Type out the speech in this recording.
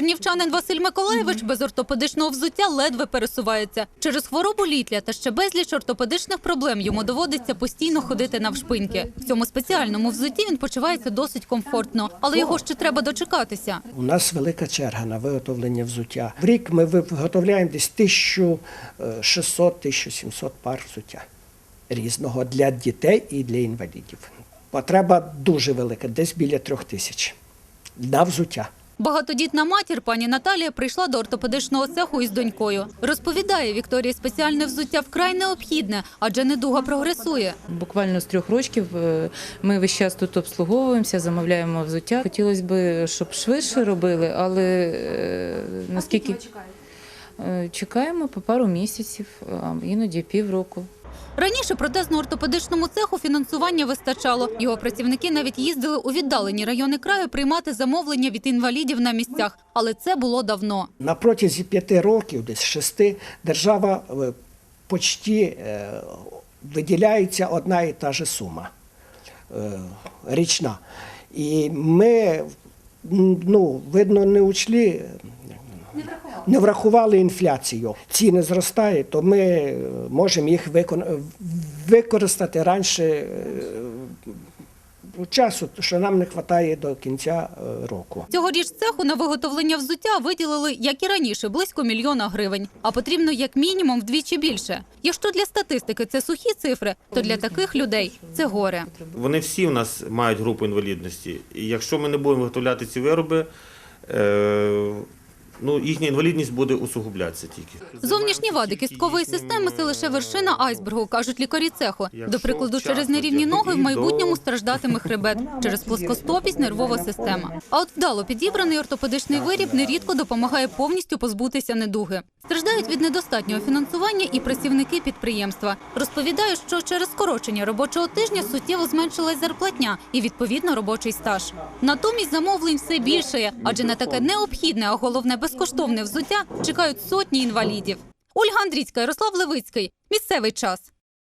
Чернівчанин Василь Миколаєвич без ортопедичного взуття ледве пересувається. Через хворобу літля та ще безліч ортопедичних проблем йому доводиться постійно ходити навшпиньки. В цьому спеціальному взутті він почувається досить комфортно, але його ще треба дочекатися. У нас велика черга на виготовлення взуття. В рік ми виготовляємо десь 1600-1700 пар взуття різного для дітей і для інвалідів. Потреба дуже велика, десь біля трьох тисяч на взуття. Багатодітна матір пані Наталія прийшла до ортопедичного цеху із донькою. Розповідає, Вікторії спеціальне взуття вкрай необхідне, адже недуга прогресує. Буквально з трьох років е, ми весь час тут обслуговуємося, замовляємо взуття. Хотілося б, щоб швидше робили, але е, наскільки Е, чекаємо по пару місяців, іноді півроку. Раніше протезно-ортопедичному цеху фінансування вистачало. Його працівники навіть їздили у віддалені райони краю приймати замовлення від інвалідів на місцях. Але це було давно. На протязі п'яти років, десь шести, держава е, почти е, виділяється одна і та же сума е, річна. І ми, ну, видно, не учли. Не врахували інфляцію. Ціни зростають, то ми е, можемо їх використати раніше е, часу, що нам не вистачає до кінця е, року. Цьогоріч цеху на виготовлення взуття виділили, як і раніше, близько мільйона гривень. А потрібно як мінімум вдвічі більше. Якщо для статистики це сухі цифри, то для таких людей це горе. Вони всі у нас мають групу інвалідності. І якщо ми не будемо виготовляти ці вироби, ну, їхня інвалідність буде усугублятися тільки. Зовнішні вади кісткової системи це лише вершина айсбергу, кажуть лікарі цеху. До прикладу, через нерівні ноги в майбутньому страждатиме хребет, через плоскостопість нервова система. А от вдало підібраний ортопедичний виріб нерідко допомагає повністю позбутися недуги. Страждають від недостатнього фінансування і працівники підприємства. Розповідає, що через скорочення робочого тижня суттєво зменшилась зарплатня і відповідно робочий стаж. Натомість замовлень все більше, адже на таке необхідне, а головне безкоштовне взуття чекають сотні інвалідів. Ольга Андрійська, Ярослав Левицький. Місцевий час.